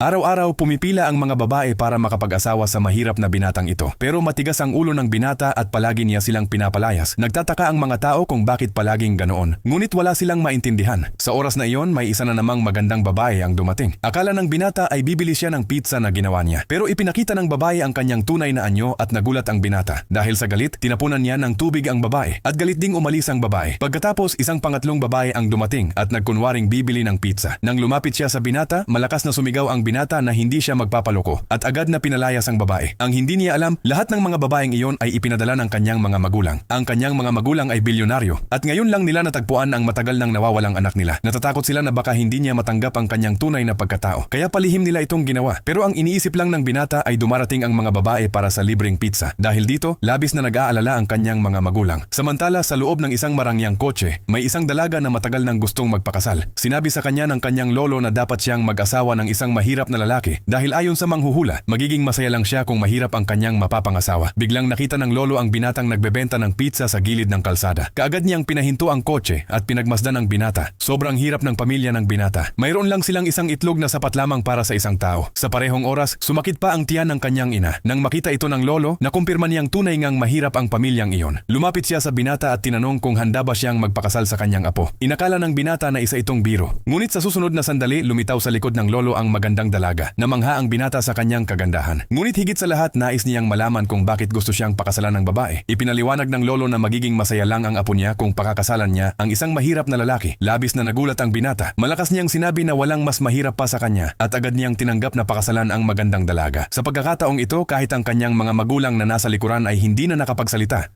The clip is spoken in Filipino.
Araw-araw pumipila ang mga babae para makapag-asawa sa mahirap na binatang ito. Pero matigas ang ulo ng binata at palagi niya silang pinapalayas. Nagtataka ang mga tao kung bakit palaging ganoon. Ngunit wala silang maintindihan. Sa oras na iyon, may isa na namang magandang babae ang dumating. Akala ng binata ay bibili siya ng pizza na ginawa niya. Pero ipinakita ng babae ang kanyang tunay na anyo at nagulat ang binata. Dahil sa galit, tinapunan niya ng tubig ang babae. At galit ding umalis ang babae. Pagkatapos, isang pangatlong babae ang dumating at nagkunwaring bibili ng pizza. Nang lumapit siya sa binata, malakas na sumigaw ang binata na hindi siya magpapaloko at agad na pinalayas ang babae. Ang hindi niya alam, lahat ng mga babaeng iyon ay ipinadala ng kanyang mga magulang. Ang kanyang mga magulang ay bilyonaryo at ngayon lang nila natagpuan ang matagal nang nawawalang anak nila. Natatakot sila na baka hindi niya matanggap ang kanyang tunay na pagkatao. Kaya palihim nila itong ginawa. Pero ang iniisip lang ng binata ay dumarating ang mga babae para sa libreng pizza. Dahil dito, labis na nag-aalala ang kanyang mga magulang. Samantala, sa loob ng isang marangyang kotse, may isang dalaga na matagal nang gustong magpakasal. Sinabi sa kanya ng kanyang lolo na dapat siyang mag-asawa ng isang mahirap na lalaki dahil ayon sa manghuhula, magiging masaya lang siya kung mahirap ang kanyang mapapangasawa. Biglang nakita ng lolo ang binatang nagbebenta ng pizza sa gilid ng kalsada. Kaagad niyang pinahinto ang kotse at pinagmasdan ang binata. Sobrang hirap ng pamilya ng binata. Mayroon lang silang isang itlog na sapat lamang para sa isang tao. Sa parehong oras, sumakit pa ang tiyan ng kanyang ina. Nang makita ito ng lolo, nakumpirma niyang tunay ngang mahirap ang pamilyang iyon. Lumapit siya sa binata at tinanong kung handa ba siyang magpakasal sa kanyang apo. Inakala ng binata na isa itong biro. Ngunit sa susunod na sandali, lumitaw sa likod ng lolo ang magandang dalaga. Namangha ang binata sa kanyang kagandahan. Ngunit higit sa lahat, nais niyang malaman kung bakit gusto siyang pakasalan ng babae. Ipinaliwanag ng lolo na magiging masaya lang ang apo niya kung pakakasalan niya ang isang mahirap na lalaki. Labis na nagulat ang binata. Malakas niyang sinabi na walang mas mahirap pa sa kanya at agad niyang tinanggap na pakasalan ang magandang dalaga. Sa pagkakataong ito, kahit ang kanyang mga magulang na nasa likuran ay hindi na nakapagsalita,